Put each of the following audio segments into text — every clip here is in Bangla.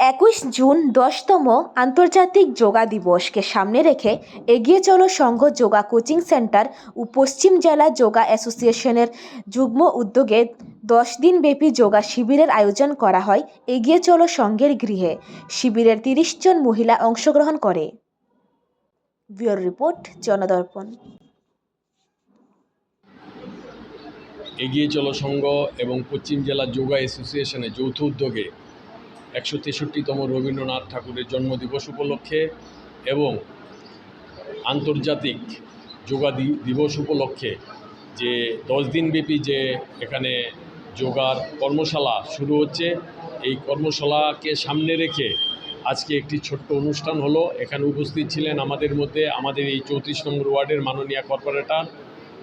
একুশ জুন দশতম আন্তর্জাতিক যোগা দিবসকে সামনে রেখে এগিয়ে চলো সংঘ যোগা কোচিং সেন্টার ও পশ্চিম জেলা যোগা অ্যাসোসিয়েশনের যুগ্ম উদ্যোগে দশ দিনব্যাপী যোগা শিবিরের আয়োজন করা হয়। এগিয়ে চলো সংঘের গৃহে। শিবিরের তিরিশ জন মহিলা অংশগ্রহণ করে। রিপোর্ট, জনদর্পণ। এগিয়ে চলো সংঘ এবং পশ্চিম জেলা যোগা অ্যাসোসিয়েশনের যৌথ উদ্যোগে একশো তেষট্টিতম রবীন্দ্রনাথ ঠাকুরের জন্মদিবস উপলক্ষে এবং আন্তর্জাতিক যোগা দিবস উপলক্ষে যে দশ দিনব্যাপী যে এখানে যোগার কর্মশালা শুরু হচ্ছে, এই কর্মশালাকে সামনে রেখে আজকে একটি ছোট্ট অনুষ্ঠান হলো। এখানে উপস্থিত ছিলেন আমাদের মধ্যে আমাদের এই চৌত্রিশ নম্বর ওয়ার্ডের মাননীয় কর্পোরেটর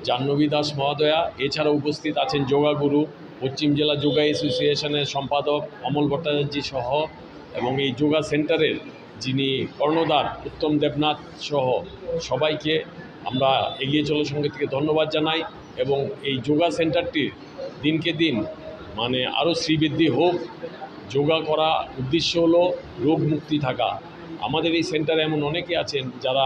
জাহ্নবী দাস মহোদয়া। এছাড়া উপস্থিত আছেন যোগাগুরু পশ্চিম জেলা যোগা অ্যাসোসিয়েশনের সম্পাদক অমল ভট্টাচার্য সহ এবং এই যোগা সেন্টারের যিনি কর্ণদার উত্তম দেবনাথ সহ সবাইকে আমরা এগিয়ে চলো সঙ্গে থেকে ধন্যবাদ জানাই এবং এই যোগা সেন্টারটির দিনকে দিন মানে আরও শ্রীবৃদ্ধি হোক। যোগা করা উদ্দেশ্য হলো রোগ মুক্তি থাকা। আমাদের এই সেন্টারে এমন অনেকে আছেন যারা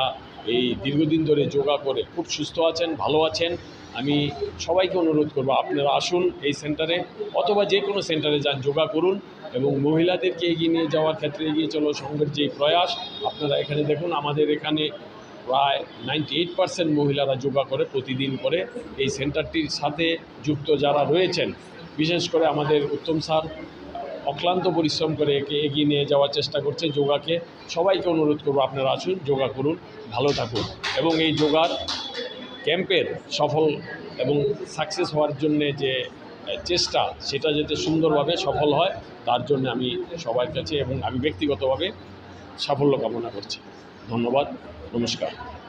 এই দীর্ঘদিন ধরে যোগা করে খুব সুস্থ আছেন, ভালো আছেন। আমি সবাইকে অনুরোধ করব, আপনারা আসুন এই সেন্টারে, অথবা যে কোনো সেন্টারে যান, যোগা করুন এবং মহিলাদেরকে এগিয়ে নিয়ে যাওয়ার ক্ষেত্রে এগিয়ে চলো। সংঘের যে প্রয়াস, আপনারা এখানে দেখুন, আমাদের এখানে প্রায় নাইনটি এইট পার্সেন্ট মহিলারা যোগা করে প্রতিদিন করে। এই সেন্টারটির সাথে যুক্ত যারা রয়েছেন, বিশেষ করে আমাদের উত্তম স্যার অক্লান্ত পরিশ্রম করে একে এগিয়ে নিয়ে যাওয়ার চেষ্টা করছে যোগাকে। সবাইকে অনুরোধ করব আপনারা আসুন, যোগা করুন, ভালো থাকুন। এবং এই যোগার ক্যাম্পের সফল এবং সাকসেস হওয়ার জন্যে যে চেষ্টা, সেটা যাতে সুন্দরভাবে সফল হয়, তার জন্য আমি সবার কাছে এবং আমি ব্যক্তিগতভাবে সাফল্য কামনা করছি। ধন্যবাদ, নমস্কার।